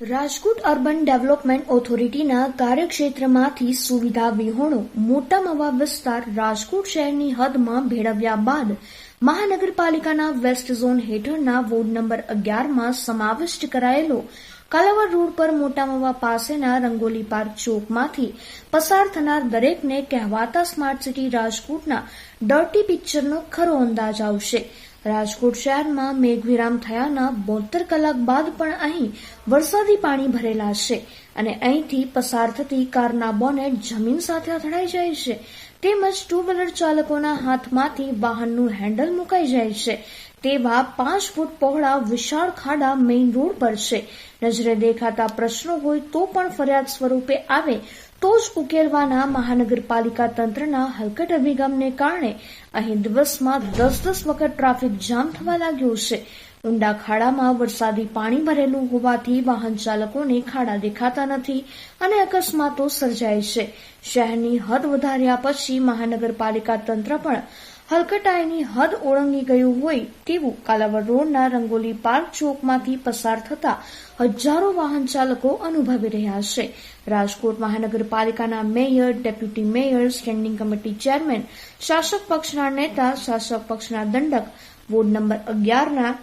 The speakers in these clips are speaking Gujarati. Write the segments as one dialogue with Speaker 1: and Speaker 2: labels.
Speaker 1: રાજકોટ અર્બન ડેવલપમેન્ટ ઓથોરિટીના કાર્યક્ષેત્રમાંથી સુવિધા વિહોણો મોટા મવા વિસ્તાર રાજકોટ શહેરની હદમાં ભેળવ્યા બાદ મહાનગરપાલિકાના વેસ્ટ ઝોન હેઠળના વોર્ડ નંબર અગિયારમાં સમાવિષ્ટ કરાયેલો કાલાવડ રોડ પર મોટા મવા પાસેના રંગોલી પાર્ક ચોકમાંથી પસાર થનાર દરેકને કહેવાતા સ્માર્ટ સિટી રાજકોટના ડર્ટી પિક્ચરનો ખરો અંદાજ આવશે. રાજકોટ શહેરમાં મેઘવિરામ થયાના બોતેર કલાક બાદ પણ અહીં વરસાદી પાણી ભરેલા છે. અને અહીંથી પસાર થતી કારના બોનેટ જમીન સાથે અથડાઈ જાય છે. તેમજ ટુ વ્હીલર ચાલકોના હાથમાંથી વાહનનું હેન્ડલ મુકાઈ જાય છે. તેવા પાંચ ફૂટ પહોળા વિશાળ ખાડા મેઇન રોડ પર છે. નજરે દેખાતા પ્રશ્નો હોય તો પણ ફરિયાદ સ્વરૂપે આવે તો જ ઉકેલવાના મહાનગરપાલિકા તંત્રના હલકટ અભિગમને કારણે અહીં દિવસમાં દસ દસ વખત ટ્રાફિક જામ થવા લાગ્યો છે. ઊંડા ખાડામાં વરસાદી પાણી ભરેલું હોવાથી વાહન ચાલકોને ખાડા દેખાતા નથી અને અકસ્માતો સર્જાય છે. શહેરની હદ વધાર્યા પછી મહાનગરપાલિકા તંત્ર પણ હલકટાઈની હદ ઓળંગી ગયું હોય તેવું કાલાવર રોડના રંગોલી પાર્ક ચોકમાંથી પસાર થતા હજારો વાહન ચાલકો અનુભવી રહ્યા છે. રાજકોટ મહાનગરપાલિકાના mayor, deputy mayor, standing committee chairman, શાસક પક્ષના નેતા, શાસક પક્ષના દંડક, વોર્ડ નંબર અગિયારના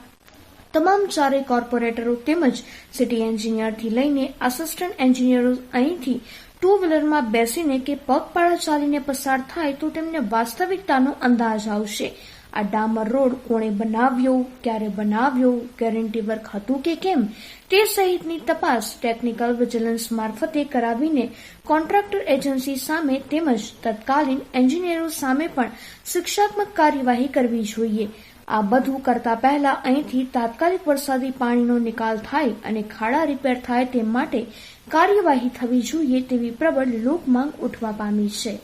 Speaker 1: તમામ ચારેય કોર્પોરેટરો તેમજ સિટી એન્જિનિયરથી લઈને આસિસ્ટન્ટ એન્જિનિયરો અહીંથી ટુ વ્હીલરમાં બેસીને કે પગપાળા ચાલીને પસાર થાય તો તેમને વાસ્તવિકતાનો અંદાજ આવશે. આ ડામર રોડ કોણે બનાવ્યો, ક્યારે બનાવ્યો ગેરંટી વર્ક હતું કે કેમ, તે સહિતની તપાસ ટેકનિકલ વિજિલન્સ મારફતે કરાવીને કોન્ટ્રાક્ટર એજન્સી સામે તેમજ તત્કાલીન એન્જિનિયરો સામે પણ શિક્ષાત્મક કાર્યવાહી કરવી જોઈએ. આ બધું કરતા પહેલા અહીંથી તાત્કાલિક વરસાદી પાણીનો નિકાલ થાય અને ખાડા રિપેર થાય તે માટે કાર્યવાહી થવી જોઈએ તેવી પ્રબળ લોકમાંગ ઉઠવા પામી છે.